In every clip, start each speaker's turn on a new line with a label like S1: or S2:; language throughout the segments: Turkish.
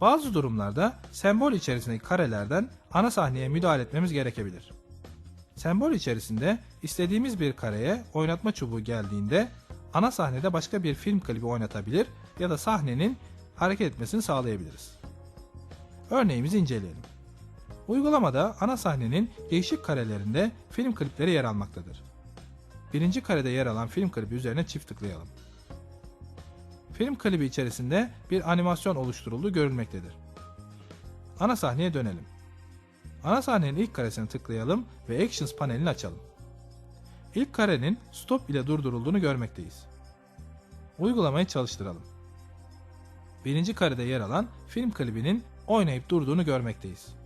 S1: Bazı durumlarda sembol içerisindeki karelerden ana sahneye müdahale etmemiz gerekebilir. Sembol içerisinde istediğimiz bir kareye oynatma çubuğu geldiğinde ana sahnede başka bir film klibi oynatabilir ya da sahnenin hareket etmesini sağlayabiliriz. Örneğimizi inceleyelim. Uygulamada ana sahnenin değişik karelerinde film klipleri yer almaktadır. Birinci karede yer alan film klibi üzerine çift tıklayalım. Film klibi içerisinde bir animasyon oluşturulduğu görülmektedir. Ana sahneye dönelim. Ana sahnenin ilk karesine tıklayalım ve Actions panelini açalım. İlk karenin stop ile durdurulduğunu görmekteyiz. Uygulamayı çalıştıralım. Birinci karede yer alan film klibinin oynayıp durduğunu görmekteyiz.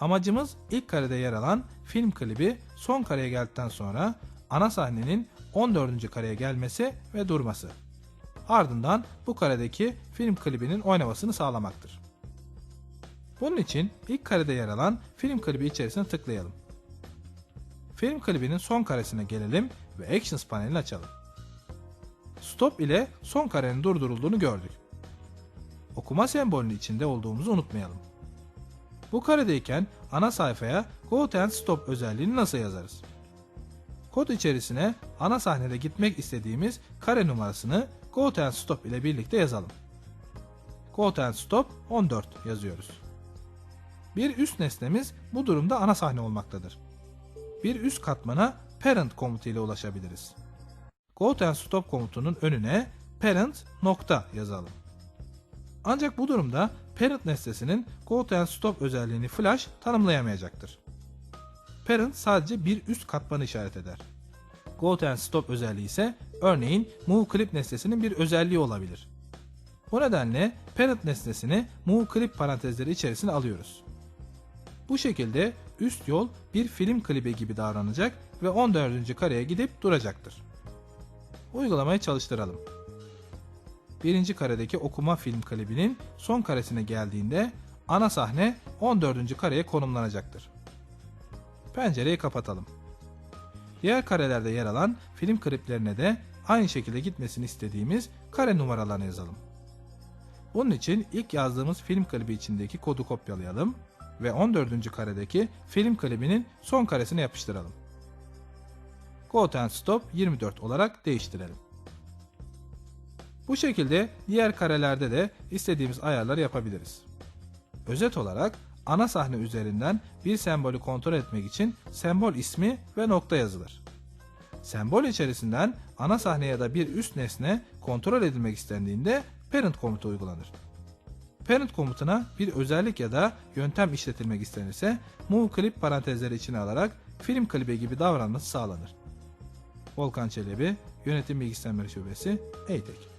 S1: Amacımız ilk karede yer alan film klibi son kareye geldikten sonra ana sahnenin 14. kareye gelmesi ve durması. Ardından bu karedeki film klibinin oynamasını sağlamaktır. Bunun için ilk karede yer alan film klibi içerisine tıklayalım. Film klibinin son karesine gelelim ve Actions panelini açalım. Stop ile son karenin durdurulduğunu gördük. Okuma sembolünün içinde olduğumuzu unutmayalım. Bu karedeyken ana sayfaya Go and Stop özelliğini nasıl yazarız? Kod içerisine ana sahnede gitmek istediğimiz kare numarasını Go and Stop ile birlikte yazalım. Go and Stop 14 yazıyoruz. Bir üst nesnemiz bu durumda ana sahne olmaktadır. Bir üst katmana parent komutu ile ulaşabiliriz. Go and Stop komutunun önüne parent nokta yazalım. Ancak bu durumda parent nesnesinin Go to and Stop özelliğini Flash tanımlayamayacaktır. Parent sadece bir üst katmanı işaret eder. Go to and Stop özelliği ise örneğin Move Clip nesnesinin bir özelliği olabilir. Bu nedenle parent nesnesini Move Clip parantezleri içerisine alıyoruz. Bu şekilde üst yol bir film klibi gibi davranacak ve 14. kareye gidip duracaktır. Uygulamayı çalıştıralım. Birinci karedeki okuma film klibinin son karesine geldiğinde ana sahne 14. kareye konumlanacaktır. Pencereyi kapatalım. Diğer karelerde yer alan film kliplerine de aynı şekilde gitmesini istediğimiz kare numaralarını yazalım. Bunun için ilk yazdığımız film klibi içindeki kodu kopyalayalım ve 14. karedeki film klibinin son karesine yapıştıralım. Go and Stop 24 olarak değiştirelim. Bu şekilde diğer karelerde de istediğimiz ayarları yapabiliriz. Özet olarak ana sahne üzerinden bir sembolü kontrol etmek için sembol ismi ve nokta yazılır. Sembol içerisinden ana sahne ya da bir üst nesne kontrol edilmek istendiğinde parent komutu uygulanır. Parent komutuna bir özellik ya da yöntem işletilmek istenirse move clip parantezleri içine alarak film klibi gibi davranması sağlanır. Volkan Çelebi, Yönetim Bilgi Sistemleri Şubesi, EYTEK